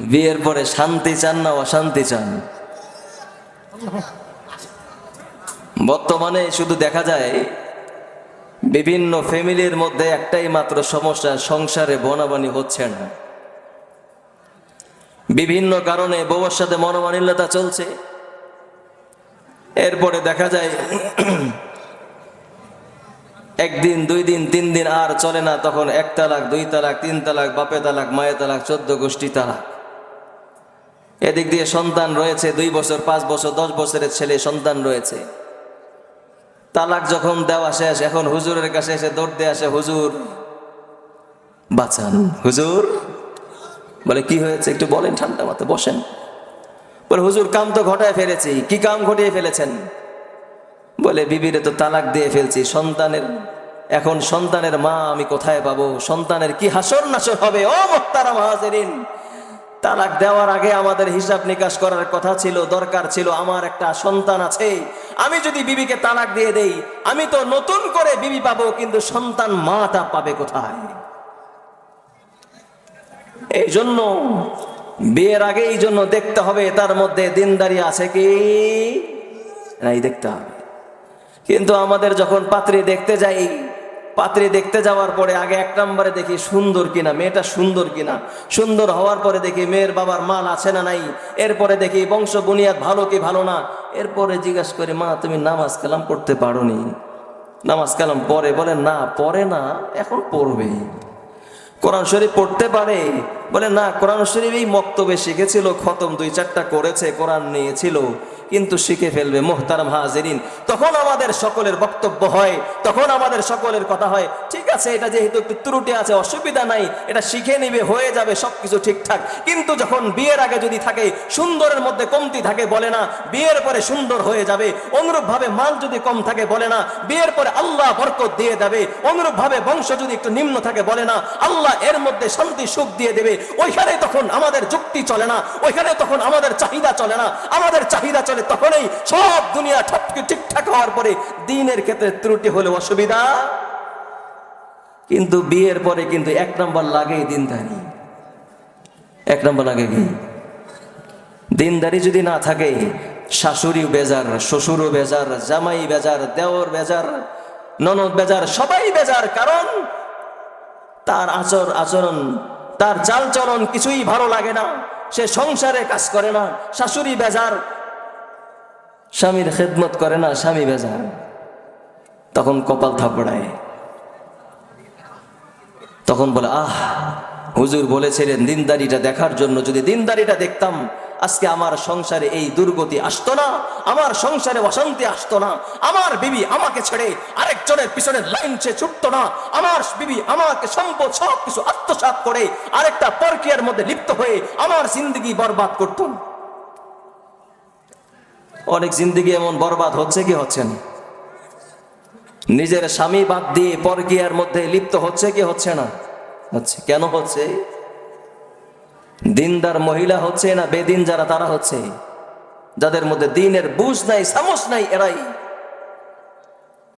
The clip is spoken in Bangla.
বিয়ের পরে শান্তি চান না অশান্তি চান? বর্তমানে শুধু দেখা যায়, বিভিন্ন ফ্যামিলির মধ্যে একটাই মাত্র সমস্যা, সংসারে বনাবানি হচ্ছে না। বিভিন্ন কারণে বউয়ের সাথে মনোমানিল্যতা চলছে। এরপরে দেখা যায়, একদিন, দুই দিন, তিন দিন আর চলে না, তখন এক তালাক, দুই তালাক, তিন তালাক বাপে তালাক মায়ে তালাক, চোদ্দ গোষ্ঠী তালাক। এদিক দিয়ে সন্তান রয়েছে, দুই বছর, পাঁচ বছর, দশ বছরের ছেলে, সন্তান রয়েছে। তালাক যখন দেওয়া শেষ, এখন হুজুরের কাছে এসে দৌড় দিয়ে আসে, হুজুর, বাঁচান। হুজুর? বলে, কি হয়েছে? একটু বলেন ঠান্ডা মাথা বসেন। বলে, হুজুর, কাম তো ঘটায় ফেলেছি। কি কাম ঘটিয়ে ফেলেছেন? বলে, বিবিরে তো তালাক দিয়ে ফেলছি। সন্তানের, এখন সন্তানের মা আমি কোথায় পাবো? সন্তানের কি হাসর নাসর হবে? ও মোত্তারা মহাজেরিন তালাক দেওয়ার আগে আমাদের হিসাব নিকাশ করার কথা ছিল, দরকার ছিল, আমার একটা সন্তান আছে। আমি যদি বিবিকে তালাক দিয়ে দেই, আমি তো নতুন করে বিবি পাবো, কিন্তু সন্তান মাটা পাবে কোথায়? এই জন্য বিয়ের আগে এই জন্য দেখতে হবে, তার মধ্যে দিনদারি আছে কি নাই দেখতে হবে। কিন্তু আমাদের যখন পাত্রী দেখতে যাই পাত্রী দেখতে যাওয়ার পরে আগে এক নম্বরে দেখি সুন্দর কিনা, মেয়েটা সুন্দর কিনা। সুন্দর হওয়ার পরে দেখি মেয়ের বাবার মাল আছে না নাই। এরপরে দেখি বংশ বুনিয়াদ ভালো কি ভালো না। এরপরে জিজ্ঞাসা করি, মা, তুমি নামাজ কালাম পড়তে পারো নি নামাজ কালাম পরে বলে, না পরে না, এখন পড়বে। কোরআন শরীফ পড়তে পারে। বলে, না, কোরআন শরীফ এই মক্তবে শিখেছিল, খতম দুই চারটা করেছে, কোরআন নিয়েছিল। কিন্তু শিখে ফেলবে মোহতারাম হাজেরিন। তখন আমাদের সকলের বক্তব্য হয়, তখন আমাদের সকলের কথা হয়, ঠিক আছে, এটা যেহেতু একটু ত্রুটি আছে, অসুবিধা নাই, এটা শিখে নিবে, হয়ে যাবে, সবকিছু ঠিকঠাক। কিন্তু যখন বিয়ের আগে যদি থাকে, সুন্দরের মধ্যে কমতি থাকে, বলে না, বিয়ের পরে সুন্দর হয়ে যাবে, অনুরূপভাবে মাল যদি কম থাকে, বলে না, বিয়ের পরে আল্লাহ বরকত দিয়ে দেবে, অনুরূপভাবে বংশ যদি একটু নিম্ন থাকে, বলে না, আল্লাহ এর মধ্যে শান্তি, সুখ দিয়ে দেবে, ওইখানে তখন আমাদের যুক্তি চলে না, ওইখানে তখন আমাদের চাহিদা চলে না, আমাদের চাহিদা চলে তখনই সব দুনিয়া ঠপকে ঠিকঠাক হওয়ার পরে দিনের ক্ষেত্রে ত্রুটি হলে অসুবিধা। কিন্তু বিয়ের পরে কিন্তু এক নম্বর লাগেই দিনদারি। এক নম্বর লাগে কি? দিনদারি যদি না থাকে, শাশুড়িও বেজার, শ্বশুরও বেজার, জামাই বেজার, দেওর বেজার, ননদ বেজার, সবাই বেজার। কারণ তার আচর আচরণ, তার চালচলন কিছুই ভালো লাগে না। সে সংসারে কাজ করে না, শাশুড়ি বেজার স্বামীর খেদমত করে না, স্বামী বেজার। তখন কপাল থাপড়ায়। তখন বলে, আহ, হুজুর বলেছিলেন দিনদারিটা দেখার জন্য, যদি দিনদারিটা দেখতাম, আজকে আমার সংসারে এই দুর্গতি আসতো না, আমার সংসারে অশান্তি আসতো না, আমার বিবি আমাকে ছেড়ে আরেকজনের পিছনে লাইন সে ছুটতো না, আমার বিবি আমাকে সম্পদ সব কিছু আত্মসাৎ করে আরেকটা প্রক্রিয়ার মধ্যে লিপ্ত হয়ে আমার জিন্দগি বরবাদ করতো। না অনেক জিন্দগি এমন বরবাদ হচ্ছে কি হচ্ছে না? নিজের স্বামী বাদ দিয়ে পরকিয়ার মধ্যে লিপ্ত হচ্ছে কি হচ্ছে না? হচ্ছে। কেন হচ্ছে? দিনদার মহিলা হচ্ছে না বেদিন যারা তারা হচ্ছে? যাদের মধ্যে দিনের বুঝ নাই, সামস নাই, এরাই